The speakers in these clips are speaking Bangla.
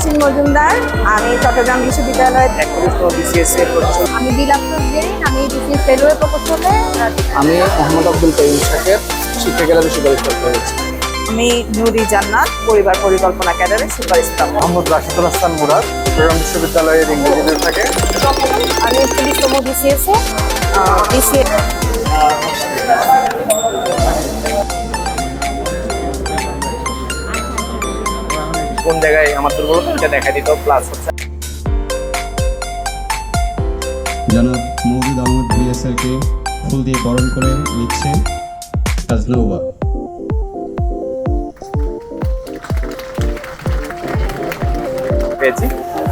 নাসিম মজুমদার। আমি চট্টগ্রাম বিশ্ববিদ্যালয়ের একত্রিশ বিসিএস এর প্রফেসর আমি বিলাসপুর জেরিন আমি বিসিএস রেলওয়ে প্রকৌশলে। আমি মোহাম্মদ আব্দুল করিম সাকের শিক্ষা ক্যাডারে সুপারিশ করতে হয়েছে। আমি নুরি জান্নাত পরিবার পরিকল্পনা ক্যাডারের সুপারস্টাফ মোহাম্মদ রাশিদুল হাসান মুরাদ চট্টগ্রাম বিশ্ববিদ্যালয়ের ইংরেজি বিভাগে। আমি বিসিএস এ বিসিএস কোন জায়গায় আমার দুর্বলতা এটা দেখা দিত প্লাস হচ্ছে জনাব মৌদুদ আহমদ বিএসআরকে ফুল দিয়ে বরণ করে নিচ্ছে রাজনৌবা পেয়েছি।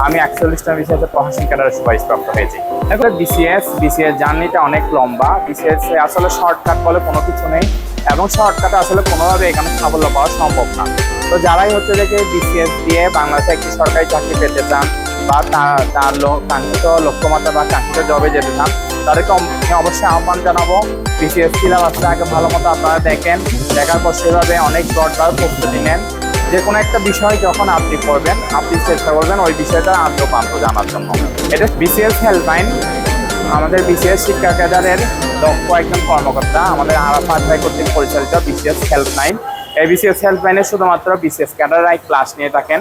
আমি একচল্লিশটা এর প্রশাসন সুপারিশ প্রাপ্ত হয়েছি। এখন বিসিএস বিসিএস জার্নিটা অনেক লম্বা। বিসিএস আসলে শর্টকাট বলে কোনো কিছু নেই। এবং শর্টকাটে আসলে কোনোভাবে এখানে সাফল্য পাওয়া সম্ভব না। তো যারাই হচ্ছে দেখে বিসিএস দিয়ে বাংলাদেশে একটি সরকারি চাকরি পেতে চান বা তার তার কাঙ্ক্ষিত লক্ষ্যমাত্রা বা কাঙ্ক্ষিত জবে যেতে চান, তাদেরকে অবশ্যই আহ্বান জানাব। বিসিএস সিলেবাসটা আগে ভালো মতো আপনারা দেখেন। দেখার পর সেভাবে অনেক ব্রডবার প্রস্তুতি নেন। যে কোনো একটা বিষয় যখন আপনি পড়বেন আপনি চেষ্টা করবেন ওই বিষয়টা আদ্য প্রান্ত জানার জন্য। এটা বিসিএস হেল্পলাইন আমাদের বিসিএস শিক্ষা ক্যাডারের দক্ষ একজন কর্মকর্তা, আমাদের আরাফাত ভাই কর্তৃক পরিচালিত বিসিএস হেল্পলাইন বিসিএস হেল্পলাইনে শুধুমাত্র বিসিএস ক্যাডাররাই ক্লাস নিয়ে থাকেন।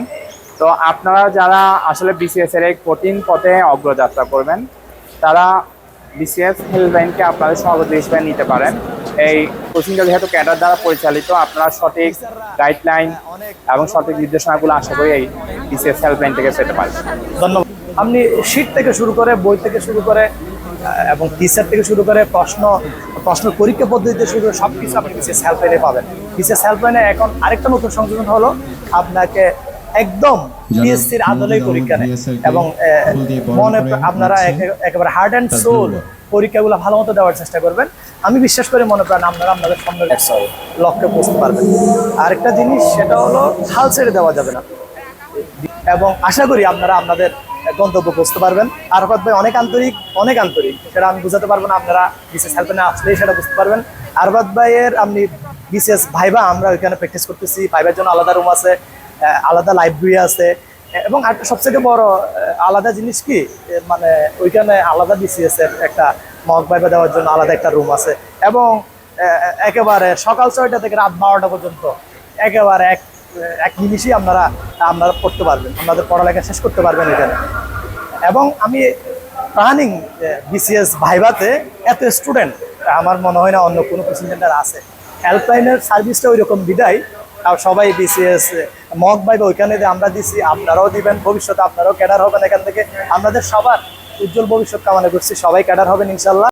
তো আপনারা যারা আসলে বিসিএস এর এই কঠিন পথে অগ্রযাত্রা করবেন, তারা বিসিএস হেল্পলাইনকে আপনাদের সহযোগী হিসেবে নিতে পারেন। এই কোচিংটা যেহেতু ক্যাডার দ্বারা পরিচালিত, আপনারা সঠিক গাইডলাইন এবং সঠিক নির্দেশনাগুলো আশা করি এই বিসিএস হেল্পলাইন থেকে পেতে পারেন ধন্যবাদ। আপনি শীট থেকে শুরু করে, বই থেকে শুরু করে এবং টিচার থেকে শুরু করে প্রশ্ন প্রশ্ন পরীক্ষা পদ্ধতিতে শুরু সব কিছু আপনি বিশেষ হেল্পলাইনে পাবেন। বিশেষ হেল্পলাইনে এখন আরেকটা নতুন সংযোজন হলো আপনাকে একদম পিএসসির আদলেই পরীক্ষা নেয়। এবং মনে আপনারা একেবারে হার্ড অ্যান্ড সোল পরীক্ষাগুলো ভালো মতো দেওয়ার চেষ্টা করবেন। আমি বিশ্বাস করি মনে প্রাণ আপনারা আপনাদের সামনে লক্ষ্যে পৌঁছতে পারবেন। আরেকটা জিনিস সেটা হলো হাল ছেড়ে দেওয়া যাবে না। এবং আশা করি আপনারা আপনাদের গন্তব্য বুঝতে পারবেন। আরফাত ভাই, অনেক আন্তরিক অনেক আন্তরিক। সেটা আমি বুঝাতে পারব না, আপনারা বিশেষ হেল্পে না আসলেই সেটা বুঝতে পারবেন। আরফাত ভাইয়ের আপনি বিশেষ ভাইবা আমরা ওইখানে প্র্যাকটিস করতেছি, ভাইবার জন্য আলাদা রুম আছে আলাদা লাইব্রেরি আছে। এবং একটা সবথেকে বড় আলাদা জিনিস কি মানে ওইখানে আলাদা বিসিএস এর একটা মগ ভাইবা দেওয়ার জন্য আলাদা একটা রুম আছে। এবং একেবারে সকাল ছয়টা থেকে রাত বারোটা পর্যন্ত, একেবারে এক এক নিমিষেই আপনারা আপনারা পড়তে পারবেন, আপনাদের পড়ালেখা শেষ করতে পারবেন এখানে। এবং আমি প্রাণিং বিসিএস ভাইভাতে এত স্টুডেন্ট, আমার মনে হয় না অন্য কোনো কোচিং সেন্টার আছে। হেল্পলাইনের সার্ভিসটা ওই রকম বিদায় আর সবাই বিসিএস মগ ভাইবা ওইখানে আমরা দিছি, আপনারাও দিবেন, ভবিষ্যতে আপনারাও ক্যাডার হবেন এখান থেকে। আপনাদের সবার উজ্জ্বল ভবিষ্যৎ কামনা করছি, সবাই ক্যাডার হবেন ইনশাল্লাহ।